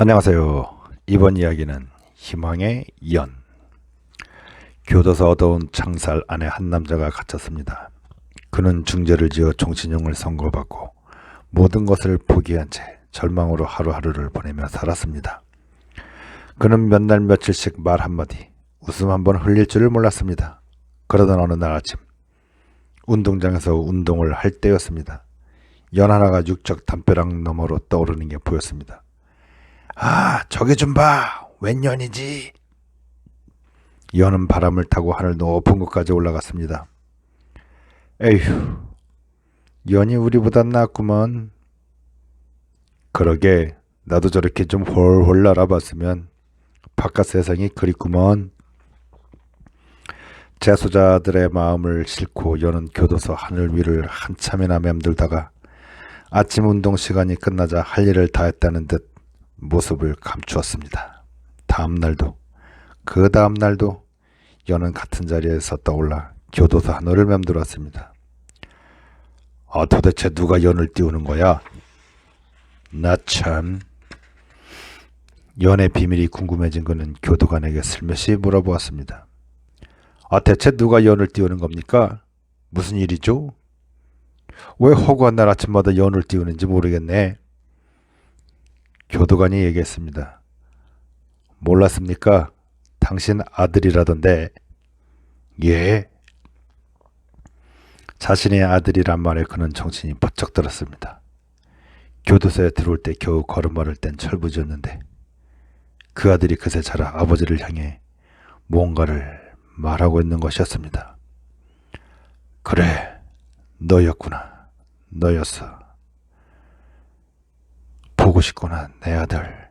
안녕하세요. 이번 이야기는 희망의 연. 교도소 어두운 창살 안에 한 남자가 갇혔습니다. 그는 중죄를 지어 종신형을 선고받고 모든 것을 포기한 채 절망으로 하루하루를 보내며 살았습니다. 그는 몇 날 며칠씩 말 한마디, 웃음 한 번 흘릴 줄을 몰랐습니다. 그러던 어느 날 아침, 운동장에서 운동을 할 때였습니다. 연 하나가 육적 담벼락 너머로 떠오르는 게 보였습니다. 아, 저기 좀 봐. 웬 연이지? 연은 바람을 타고 하늘 높은 곳까지 올라갔습니다. 에휴, 연이 우리보단 낫구먼. 그러게, 나도 저렇게 좀 홀홀 날아봤으면 바깥 세상이 그립구먼. 재소자들의 마음을 싣고 연은 교도소 하늘 위를 한참이나 맴돌다가 아침 운동 시간이 끝나자 할 일을 다 했다는 듯 모습을 감추었습니다. 다음 날도 그 다음 날도 연은 같은 자리에서 떠올라 교도소 하늘을 맴돌았습니다. 아 도대체 누가 연을 띄우는 거야? 나 참. 연의 비밀이 궁금해진 그는 교도관에게 슬며시 물어보았습니다. 아 대체 누가 연을 띄우는 겁니까? 무슨 일이죠? 왜 허구한 날 아침마다 연을 띄우는지 모르겠네. 교도관이 얘기했습니다. 몰랐습니까? 당신 아들이라던데. 예. 자신의 아들이란 말에 그는 정신이 번쩍 들었습니다. 교도소에 들어올 때 겨우 걸음마를 뗀 철부지였는데 그 아들이 그새 자라 아버지를 향해 무언가를 말하고 있는 것이었습니다. 그래, 너였구나. 너였어. 보고 싶구나, 내 아들.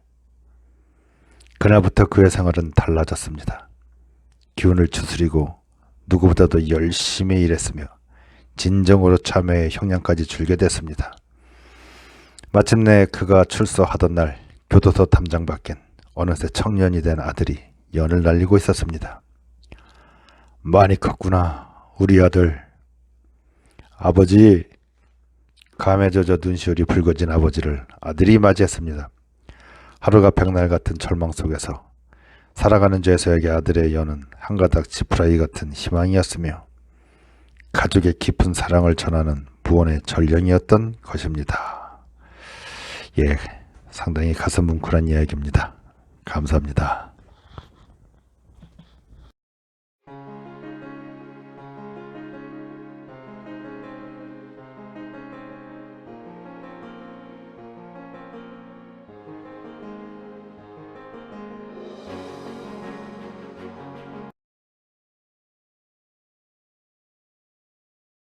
그날부터 그의 생활은 달라졌습니다. 기운을 추스리고 누구보다도 열심히 일했으며 진정으로 참회의 형량까지 줄게 됐습니다. 마침내 그가 출소하던 날 교도소 담장 밖엔 어느새 청년이 된 아들이 연을 날리고 있었습니다. 많이 컸구나, 우리 아들. 아버지, 감에 젖어 눈시울이 붉어진 아버지를 아들이 맞이했습니다. 하루가 백날 같은 절망 속에서 살아가는 죄서에게 아들의 연은 한 가닥 지푸라기 같은 희망이었으며 가족의 깊은 사랑을 전하는 부원의 전령이었던 것입니다. 예, 상당히 가슴 뭉클한 이야기입니다. 감사합니다.